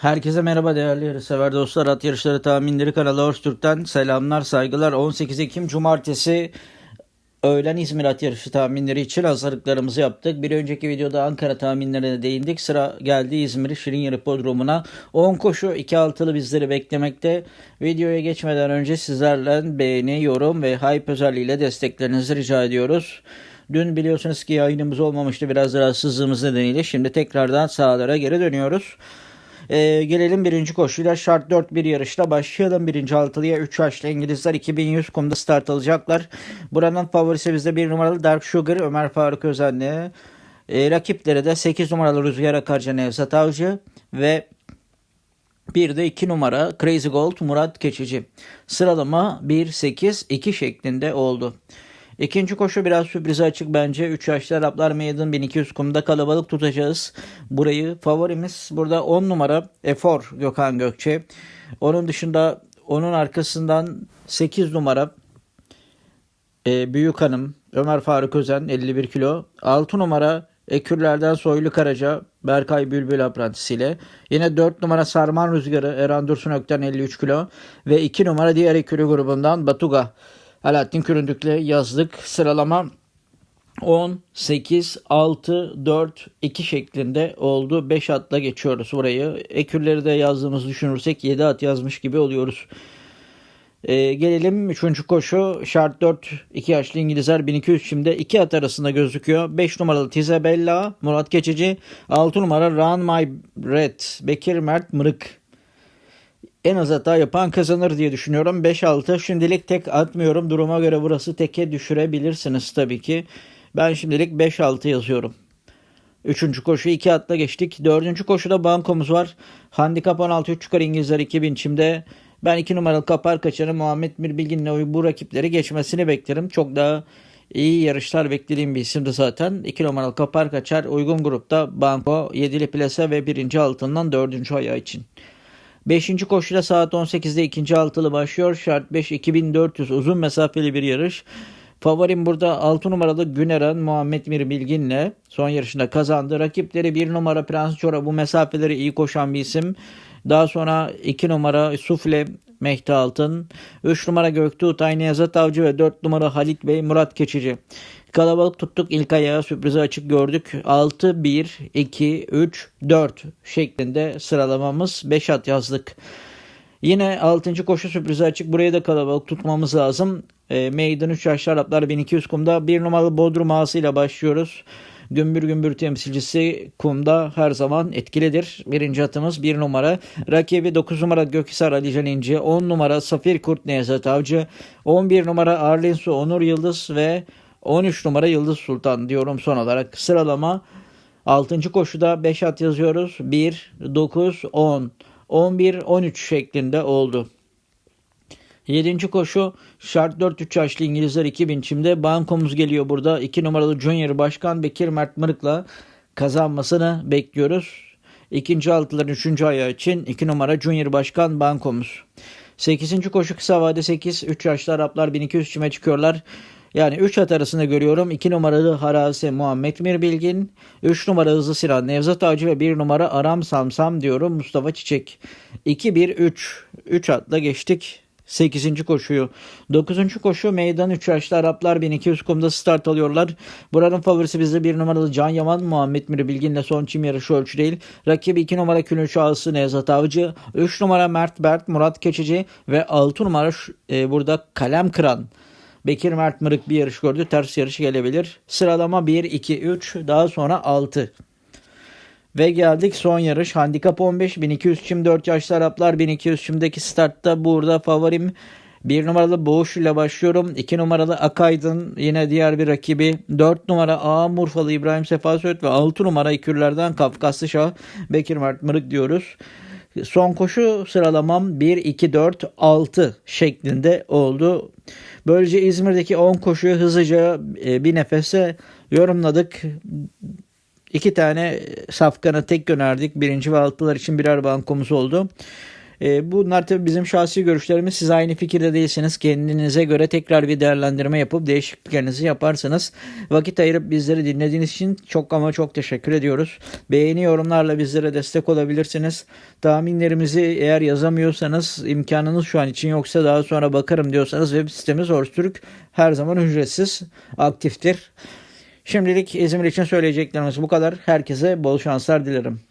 Herkese merhaba değerli yarışsever dostlar. At Yarışları Tahminleri kanalı Horstürk'ten selamlar, saygılar. 18 Ekim Cumartesi öğlen İzmir at yarışı tahminleri için hazırlıklarımızı yaptık. Bir önceki videoda Ankara tahminlerine değindik. Sıra geldi İzmir Şirin Podromu'na. 10 koşu 2 altılı bizleri beklemekte. Videoya geçmeden önce sizlerden beğeni, yorum ve hype özelliğiyle desteklerinizi rica ediyoruz. Dün biliyorsunuz ki yayınımız olmamıştı biraz rahatsızlığımız nedeniyle. Şimdi tekrardan sahalara geri dönüyoruz. Ee, gelelim birinci koşuyla şart 4 bir yarışla başlayalım. Birinci altılıya 3 yaşlı İngilizler 2100 kumda start alacaklar. Buranın favorisi bizde 1 numaralı Dark Sugar Ömer Faruk Özenli. Ee, rakipleri de 8 numaralı Rüzgar Akarca Nevzat Avcı ve bir de 2 numara Crazy Gold Murat Keçici. Sıralama 1-8-2 şeklinde oldu. İkinci koşu biraz sürprize açık bence. 3 yaşlı Araplar Meydan 1200 kumda kalabalık tutacağız. Burayı favorimiz burada 10 numara Efor Gökhan Gökçe. Onun dışında onun arkasından 8 numara e, Büyük Hanım Ömer Faruk Özen 51 kilo. 6 numara Ekürlerden Soylu Karaca Berkay Bülbül aprantisiyle. Yine 4 numara Sarman Rüzgarı Eren Dursun Ökten 53 kilo. Ve 2 numara diğer ekürü grubundan Batuga Alaaddin Küründük'le yazdık. Sıralama 10, 8, 6, 4, 2 şeklinde oldu. 5 atla geçiyoruz burayı. Ekürleri de yazdığımızı düşünürsek 7 at yazmış gibi oluyoruz. Ee, gelelim 3. koşu. Şart 4 2 yaşlı İngilizler 1200 şimdi 2 at arasında gözüküyor. 5 numaralı Tizabella Murat Geçici. 6 numara Run My Red Bekir Mert Mırık en az hata yapan kazanır diye düşünüyorum. 5-6 şimdilik tek atmıyorum. Duruma göre burası teke düşürebilirsiniz tabii ki. Ben şimdilik 5-6 yazıyorum. Üçüncü koşu 2 atla geçtik. Dördüncü koşuda bankomuz var. Handikap 16 3 çıkar İngilizler 2000 çimde. Ben 2 numaralı kapar kaçanı Muhammed Mir Bilgin'le bu rakipleri geçmesini beklerim. Çok daha iyi yarışlar beklediğim bir isimdi zaten. 2 numaralı kapar kaçar uygun grupta banko 7'li plase ve 1. altından 4. ayağı için. 5. koşuyla saat 18'de ikinci altılı başlıyor. Şart 5 2400 uzun mesafeli bir yarış. Favorim burada 6 numaralı Güneren Muhammed Mir Bilgin'le son yarışında kazandı. Rakipleri 1 numara Prens Çora bu mesafeleri iyi koşan bir isim. Daha sonra 2 numara Sufle Mehdi Altın, 3 numara Göktuğ Aynı Yazat Avcı ve 4 numara Halit Bey Murat Keçici. Kalabalık tuttuk ilk ayağı sürprizi açık gördük. 6, 1, 2, 3, 4 şeklinde sıralamamız 5 at yazdık. Yine 6. koşu sürprizi açık. Burayı da kalabalık tutmamız lazım. E, meydan 3 yaşlı Araplar 1200 kumda. 1 numaralı Bodrum ağasıyla başlıyoruz. Gümbür gümbür temsilcisi kumda her zaman etkilidir. Birinci atımız 1 numara. Rakibi 9 numara Gökhisar Alican İnci. 10 numara Safir Kurt Nevzat Avcı. 11 numara Arlin Su Onur Yıldız ve 13 numara Yıldız Sultan diyorum son olarak. Sıralama 6. koşuda 5 at yazıyoruz. 1, 9, 10, 11, 13 şeklinde oldu. 7. koşu şart 4-3 yaşlı İngilizler 2000 çimde bankomuz geliyor burada. 2 numaralı Junior Başkan Bekir Mert Mırık'la kazanmasını bekliyoruz. İkinci altıların 3. ayağı için 2 numara Junior Başkan bankomuz. 8. koşu kısa vade 8. 3 yaşlı Araplar 1200 çime çıkıyorlar. Yani 3 at arasında görüyorum. 2 numaralı Harase Muhammed Mir Bilgin. 3 numara Hızlı Sinan Nevzat Ağacı ve 1 numara Aram Samsam diyorum Mustafa Çiçek. 2-1-3. 3 atla geçtik. 8. koşuyu. 9. koşu meydan 3 yaşlı Araplar 1200 kumda start alıyorlar. Buranın favorisi bizde 1 numaralı Can Yaman Muhammed Mir Bilgin'le son çim yarışı ölçü değil. Rakibi 2 numara Külünç Ağası Nevzat Avcı. 3 numara Mert Bert Murat Keçici ve 6 numara e, burada Kalem Kıran. Bekir Mert Mırık bir yarış gördü. Ters yarış gelebilir. Sıralama 1, 2, 3 daha sonra 6. Ve geldik son yarış. Handikap 15. 1200 çim 4 yaşlı Araplar. 1200 çimdeki startta burada favorim 1 numaralı Boğuş ile başlıyorum. 2 numaralı Akaydın yine diğer bir rakibi. 4 numara A Murfalı İbrahim Sefa Söğüt ve 6 numara İkürlerden Kafkaslı Şah Bekir Mert Mırık diyoruz. Son koşu sıralamam 1, 2, 4, 6 şeklinde oldu. Böylece İzmir'deki 10 koşuyu hızlıca e, bir nefese yorumladık. İki tane safkanı tek gönderdik. Birinci ve altılar için birer bankomuz oldu. E, bunlar tabii bizim şahsi görüşlerimiz. Siz aynı fikirde değilsiniz. Kendinize göre tekrar bir değerlendirme yapıp değişikliklerinizi yaparsınız. Vakit ayırıp bizleri dinlediğiniz için çok ama çok teşekkür ediyoruz. Beğeni yorumlarla bizlere destek olabilirsiniz. Tahminlerimizi eğer yazamıyorsanız imkanınız şu an için yoksa daha sonra bakarım diyorsanız web sitemiz Orstürk her zaman ücretsiz aktiftir. Şimdilik İzmir için söyleyeceklerimiz bu kadar. Herkese bol şanslar dilerim.